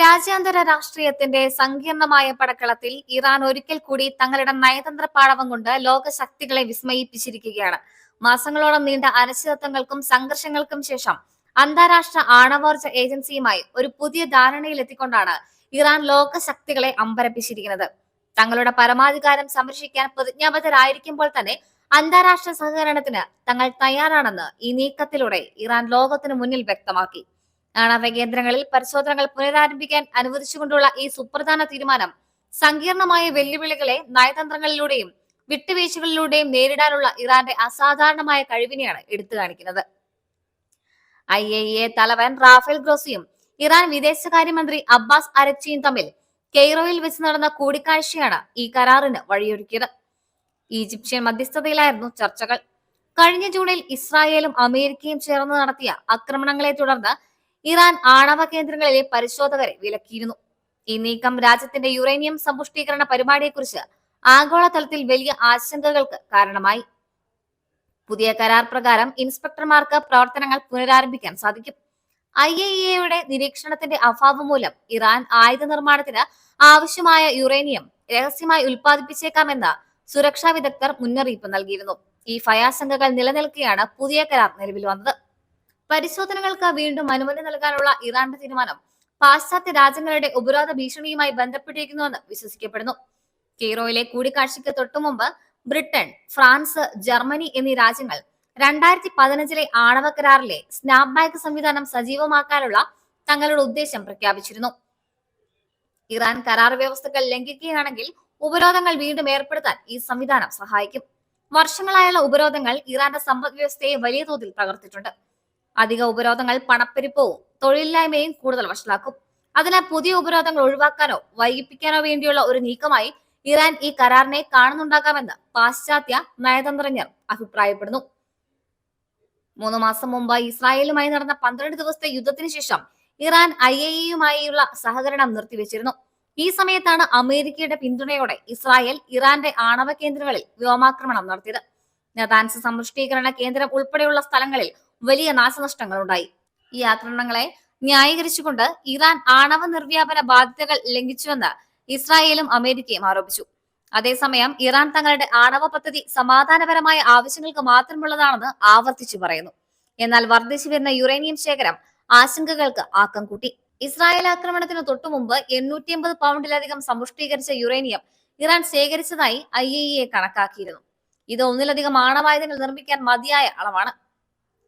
രാജ്യാന്തര രാഷ്ട്രീയത്തിന്റെ സങ്കീർണമായ പടക്കളത്തിൽ ഇറാൻ ഒരിക്കൽ കൂടി തങ്ങളുടെ നയതന്ത്ര പാടവം കൊണ്ട് ലോകശക്തികളെ വിസ്മയിപ്പിച്ചിരിക്കുകയാണ്. മാസങ്ങളോളം നീണ്ട അനിശ്ചിതത്വങ്ങൾക്കും സംഘർഷങ്ങൾക്കും ശേഷം അന്താരാഷ്ട്ര ആണവോർജ ഏജൻസിയുമായി ഒരു പുതിയ ധാരണയിലെത്തിക്കൊണ്ടാണ് ഇറാൻ ലോകശക്തികളെ അമ്പരപ്പിച്ചിരിക്കുന്നത്. തങ്ങളുടെ പരമാധികാരം സംരക്ഷിക്കാൻ പ്രതിജ്ഞാബദ്ധരായിരിക്കുമ്പോൾ തന്നെ അന്താരാഷ്ട്ര സഹകരണത്തിന് തങ്ങൾ തയ്യാറാണെന്ന് ഈ നീക്കത്തിലൂടെ ഇറാൻ ലോകത്തിനു മുന്നിൽ വ്യക്തമാക്കി. ആണവ കേന്ദ്രങ്ങളിൽ പരിശോധനകൾ പുനരാരംഭിക്കാൻ അനുവദിച്ചുകൊണ്ടുള്ള ഈ സുപ്രധാന തീരുമാനം സങ്കീർണമായ വെല്ലുവിളികളെ നയതന്ത്രങ്ങളിലൂടെയും വിട്ടുവീഴ്ചകളിലൂടെയും നേരിടാനുള്ള ഇറാന്റെ അസാധാരണമായ കഴിവിനെയാണ് എടുത്തു കാണിക്കുന്നത്. ഐ എ എ തലവൻ റാഫേൽ ഗ്രോസിയും ഇറാൻ വിദേശകാര്യമന്ത്രി അബ്ബാസ് അരച്ചിയും തമ്മിൽ കെയ്റോയിൽ വെച്ച് നടന്ന കൂടിക്കാഴ്ചയാണ് ഈ കരാറിന് വഴിയൊരുക്കിയത്. ഈജിപ്ഷ്യൻ മധ്യസ്ഥതയിലായിരുന്നു ചർച്ചകൾ. കഴിഞ്ഞ ജൂണിൽ ഇസ്രായേലും അമേരിക്കയും ചേർന്ന് നടത്തിയ ആക്രമണങ്ങളെ തുടർന്ന് ഇറാൻ ആണവ കേന്ദ്രങ്ങളിലെ പരിശോധകരെ വിലക്കിയിരുന്നു. ഈ നീക്കം രാജ്യത്തിന്റെ യുറേനിയം സമ്പുഷ്ടീകരണ പരിപാടിയെക്കുറിച്ച് ആഗോളതലത്തിൽ വലിയ ആശങ്കകൾക്ക് കാരണമായി. പുതിയ കരാർ പ്രകാരം ഇൻസ്പെക്ടർമാർക്ക് പ്രവർത്തനങ്ങൾ പുനരാരംഭിക്കാൻ സാധിക്കും. ഐ എ എയുടെ നിരീക്ഷണത്തിന്റെ അഭാവം മൂലം ഇറാൻ ആയുധ നിർമ്മാണത്തിന് ആവശ്യമായ യുറേനിയം രഹസ്യമായി ഉൽപ്പാദിപ്പിച്ചേക്കാമെന്ന് സുരക്ഷാ വിദഗ്ധർ മുന്നറിയിപ്പ് നൽകിയിരുന്നു. ഈ ഭയാശങ്കകൾ നിലനിൽക്കെയാണ് പുതിയ കരാർ നിലവിൽ വന്നത്. പരിശോധനകൾക്ക് വീണ്ടും അനുമതി നൽകാനുള്ള ഇറാന്റെ തീരുമാനം പാശ്ചാത്യ രാജ്യങ്ങളുടെ ഉപരോധ ഭീഷണിയുമായി ബന്ധപ്പെട്ടിരിക്കുന്നുവെന്ന് വിശ്വസിക്കപ്പെടുന്നു. കെയ്റോയിലെ കൂടിക്കാഴ്ചയ്ക്ക് തൊട്ടുമുമ്പ് ബ്രിട്ടൻ ഫ്രാൻസ് ജർമ്മനി എന്നീ രാജ്യങ്ങൾ രണ്ടായിരത്തി പതിനഞ്ചിലെ ആണവ കരാറിലെ സ്നാപ്ബാക്ക് സംവിധാനം സജീവമാക്കാനുള്ള തങ്ങളുടെ ഉദ്ദേശം പ്രഖ്യാപിച്ചിരുന്നു. ഇറാൻ കരാർ വ്യവസ്ഥകൾ ലംഘിക്കുകയാണെങ്കിൽ ഉപരോധങ്ങൾ വീണ്ടും ഏർപ്പെടുത്താൻ ഈ സംവിധാനം സഹായിക്കും. വർഷങ്ങളായുള്ള ഉപരോധങ്ങൾ ഇറാന്റെ സമ്പദ് വ്യവസ്ഥയെ വലിയ തോതിൽ തകർത്തിട്ടുണ്ട്. അധിക ഉപരോധങ്ങൾ പണപ്പെരുപ്പവും തൊഴിലില്ലായ്മയും കൂടുതൽ വഷളാക്കും. അതിനാൽ പുതിയ ഉപരോധങ്ങൾ ഒഴിവാക്കാനോ വൈകിപ്പിക്കാനോ വേണ്ടിയുള്ള ഒരു നീക്കമായി ഇറാൻ ഈ കരാറിനെ കാണുന്നുണ്ടാകാമെന്ന് പാശ്ചാത്യ നയതന്ത്രജ്ഞർ അഭിപ്രായപ്പെടുന്നു. മൂന്ന് മാസം മുമ്പ് ഇസ്രായേലുമായി നടന്ന പന്ത്രണ്ട് ദിവസത്തെ യുദ്ധത്തിന് ശേഷം ഇറാൻ ഐ എ ഇയുമായുള്ള സഹകരണം നിർത്തിവെച്ചിരുന്നു. ഈ സമയത്താണ് അമേരിക്കയുടെ പിന്തുണയോടെ ഇസ്രായേൽ ഇറാന്റെ ആണവ കേന്ദ്രങ്ങളിൽ വ്യോമാക്രമണം നടത്തിയത്. നദാൻസ് സമ്പുഷ്ടീകരണ കേന്ദ്രം ഉൾപ്പെടെയുള്ള സ്ഥലങ്ങളിൽ വലിയ നാശനഷ്ടങ്ങൾ ഉണ്ടായി ഈ ആക്രമണങ്ങളെ ന്യായീകരിച്ചുകൊണ്ട് ഇറാൻ ആണവ നിർവ്യാപന ബാധ്യതകൾ ലംഘിച്ചുവെന്ന് ഇസ്രായേലും അമേരിക്കയും ആരോപിച്ചു. അതേസമയം ഇറാൻ തങ്ങളുടെ ആണവ പദ്ധതി സമാധാനപരമായ ആവശ്യങ്ങൾക്ക് മാത്രമുള്ളതാണെന്ന് ആവർത്തിച്ചു പറയുന്നു. എന്നാൽ വർദ്ധിച്ചു വരുന്ന യുറേനിയം ശേഖരം ആശങ്കകൾക്ക് ആക്കം കൂട്ടി. ഇസ്രായേൽ ആക്രമണത്തിന് തൊട്ടുമുമ്പ് എണ്ണൂറ്റി അമ്പത് പൗണ്ടിലധികം സമ്പുഷ്ടീകരിച്ച യുറേനിയം ഇറാൻ ശേഖരിച്ചതായി ഐ എ കണക്കാക്കിയിരുന്നു. ഇത് ഒന്നിലധികം ആണവായുധങ്ങൾ നിർമ്മിക്കാൻ മതിയായ അളവാണ്.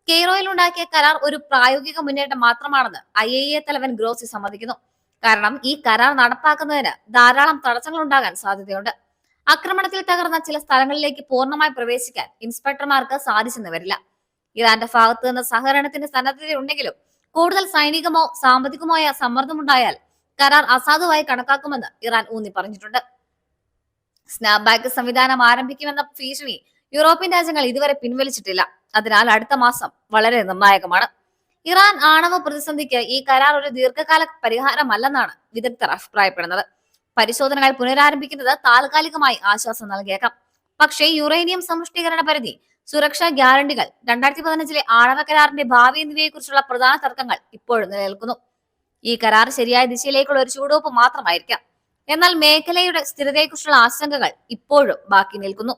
കെയ്റോയിൽ ഉണ്ടാക്കിയ കരാർ ഒരു പ്രായോഗിക മുന്നേറ്റം മാത്രമാണെന്ന് ഐ എ എ തലവൻ ഗ്രോസി സമ്മതിക്കുന്നു. കാരണം ഈ കരാർ നടപ്പാക്കുന്നതിന് ധാരാളം തടസ്സങ്ങൾ ഉണ്ടാകാൻ സാധ്യതയുണ്ട്. ആക്രമണത്തിൽ തകർന്ന ചില സ്ഥലങ്ങളിലേക്ക് പൂർണമായി പ്രവേശിക്കാൻ ഇൻസ്പെക്ടർമാർക്ക് സാധിച്ചെന്ന് വരില്ല. ഇറാന്റെ ഭാഗത്ത് നിന്ന് സഹകരണത്തിന് സന്നദ്ധതയുണ്ടെങ്കിലും കൂടുതൽ സൈനികമോ സാമ്പത്തികമോ ആയ സമ്മർദ്ദമുണ്ടായാൽ കരാർ അസാധുവായി കണക്കാക്കുമെന്ന് ഇറാൻ ഊന്നി പറഞ്ഞിട്ടുണ്ട് സ്നാപ് ബാക്ക് സംവിധാനം ആരംഭിക്കുമെന്ന ഭീഷണി യൂറോപ്യൻ രാജ്യങ്ങൾ ഇതുവരെ പിൻവലിച്ചിട്ടില്ല. അതിനാൽ അടുത്ത മാസം വളരെ നിർണായകമാണ്. ഇറാൻ ആണവ പ്രതിസന്ധിക്ക് ഈ കരാർ ഒരു ദീർഘകാല പരിഹാരമല്ലെന്നാണ് വിദഗ്ധർ അഭിപ്രായപ്പെടുന്നത്. പരിശോധനകൾ പുനരാരംഭിക്കുന്നത് താൽക്കാലികമായി ആശ്വാസം നൽകിയേക്കാം. പക്ഷേ യുറേനിയം സമ്പുഷ്ടീകരണ പരിധി സുരക്ഷാ ഗ്യാരണ്ടികൾ രണ്ടായിരത്തി പതിനഞ്ചിലെ ആണവ കരാറിന്റെ ഭാവി എന്നിവയെക്കുറിച്ചുള്ള പ്രധാന തർക്കങ്ങൾ ഇപ്പോഴും നിലനിൽക്കുന്നു. ഈ കരാർ ശരിയായ ദിശയിലേക്കുള്ള ഒരു ചൂടുവെപ്പ് മാത്രമായിരിക്കാം. എന്നാൽ മേഖലയുടെ സ്ഥിരതയെക്കുറിച്ചുള്ള ആശങ്കകൾ ഇപ്പോഴും ബാക്കി നിൽക്കുന്നു.